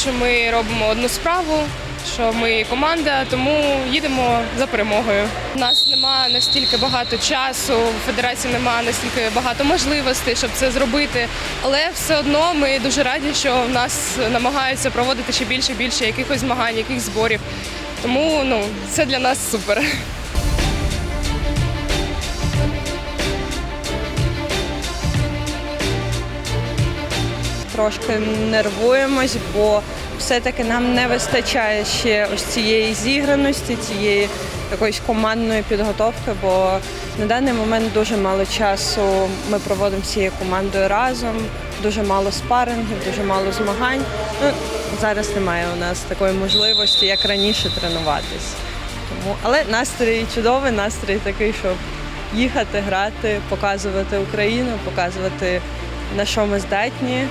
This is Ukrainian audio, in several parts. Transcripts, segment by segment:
що ми робимо одну справу, що ми команда, тому їдемо за перемогою. У нас немає настільки багато часу, в федерації немає настільки багато можливостей, щоб це зробити. Але все одно ми дуже раді, що в нас намагаються проводити ще більше більше якихось змагань, якихось зборів. Тому ну це для нас супер. Трошки нервуємось, бо все-таки нам не вистачає ще ось цієї зіграності, цієї якоїсь командної підготовки, бо на даний момент дуже мало часу ми проводимо всією командою разом, дуже мало спарингів, дуже мало змагань. Ну, зараз немає у нас такої можливості, як раніше тренуватись. Тому, але настрій чудовий, настрій такий, щоб їхати, грати, показувати Україну, показувати на що ми здатні.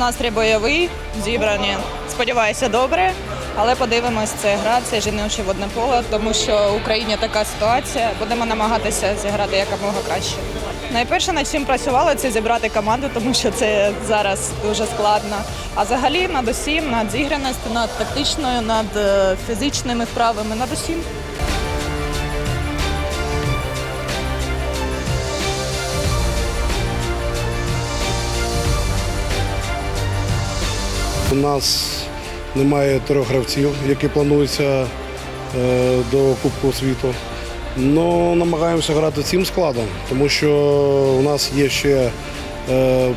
Настрій бойовий, зібрані. Сподіваюся, добре. Але подивимось, це гра, це жіноче водне поле, тому що в Україні така ситуація. Будемо намагатися зіграти якомога краще. Найперше, над чим працювали, це зібрати команду, тому що це зараз дуже складно. А взагалі над усім, над зіграністю, над тактичною, над е, фізичними вправами, над усім. У нас немає трьох гравців, які плануються е, до Кубку світу. Ну, намагаємося грати цим складом, тому що у нас є ще е,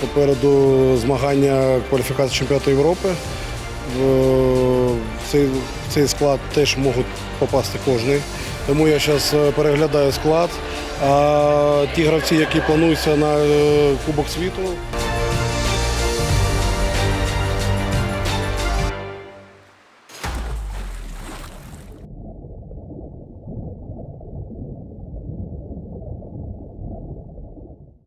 попереду змагання кваліфікації чемпіонату Європи. Цей, цей склад теж можуть попасти кожний. Тому я зараз переглядаю склад. А ті гравці, які плануються на е, Кубок світу,